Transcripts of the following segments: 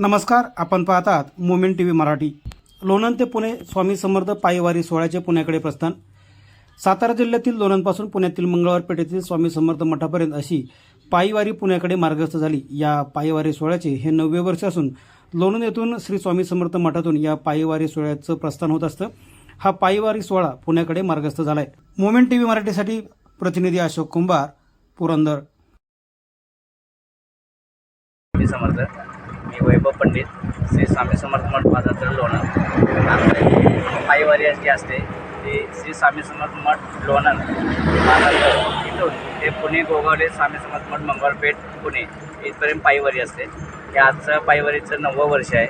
नमस्कार आपण पाहतात आहात moment T V Marathi. Lonand ते पुणे स्वामी समर्थ पायवारी सोहळ्याचे पुण्याकडे प्रस्थान. सातारा जिल्ह्यातील लोणंदपासून पुण्यातील मंगळवार पेठेतील स्वामी समर्थ मठापर्यंत अशी पायीवारी पुण्याकडे मार्गस्थ झाली. या पायीवारी सोहळ्याचे हे नववे वर्ष असून लोणंद येथून श्री स्वामी समर्थ मठातून या पायीवारी सोहळ्याचं प्रस्थान होत असतं. हा पायीवारी सोहळा पुण्याकडे मार्गस्थ झाला आहे मोमेंट टी व्ही मराठीसाठी प्रतिनिधी अशोक कुंभार पुरंदर. समर्थ. मी वैभव पंडित श्री स्वामी समर्थ मठ पादाचं लोणंद आमची पायवारी जी असते ती श्री स्वामी समर्थ मठ लोणंद पादाचं इथून ते पुणे गोगावले स्वामी समर्थ मठ मंगळपेठ पुणे इथपर्यंत पायवारी असते. हे आजचं पायवारीचं नववं वर्ष आहे.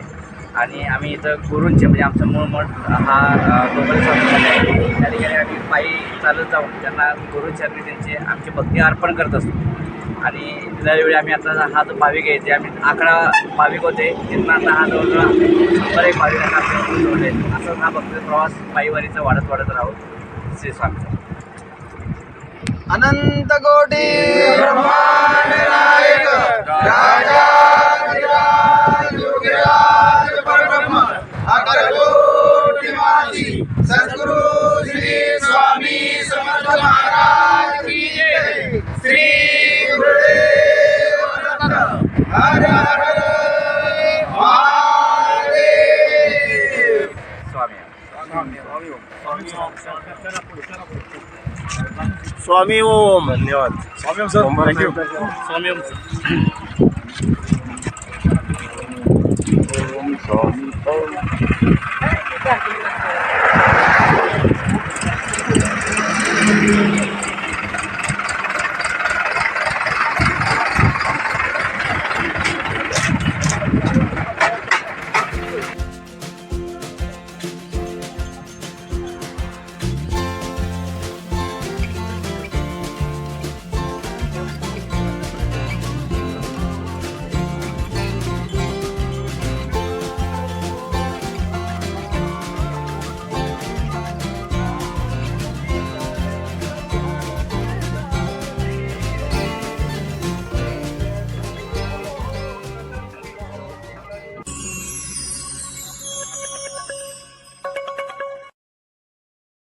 आणि आम्ही इथं गुरूंचे म्हणजे आमचं मूळ मठ हा अ, स्वामी आहे. त्या ठिकाणी आम्ही पायी चालत जाऊन त्यांना गुरुचरणी त्यांचे आमची भक्ती अर्पण करत असतो. आणि दरवेळी आम्ही आता हा जो भाविक आहे ते आम्ही अकरा भाविक होते त्यांना आता हा जवळजवळ शंभर एक भाविकांना आपण जोडले. असं हा भक्त प्रवास पायीवारीचा वाढत वाढत राहू. श्री स्वामी अनंत कोटी ब्रह्मांड नायक राजा सद्गुरु श्री स्वामी समर्थ स्वामी। स्वामी ओम। धन्यवाद। Swami Om sir. Thank you Swami Om Swami Om.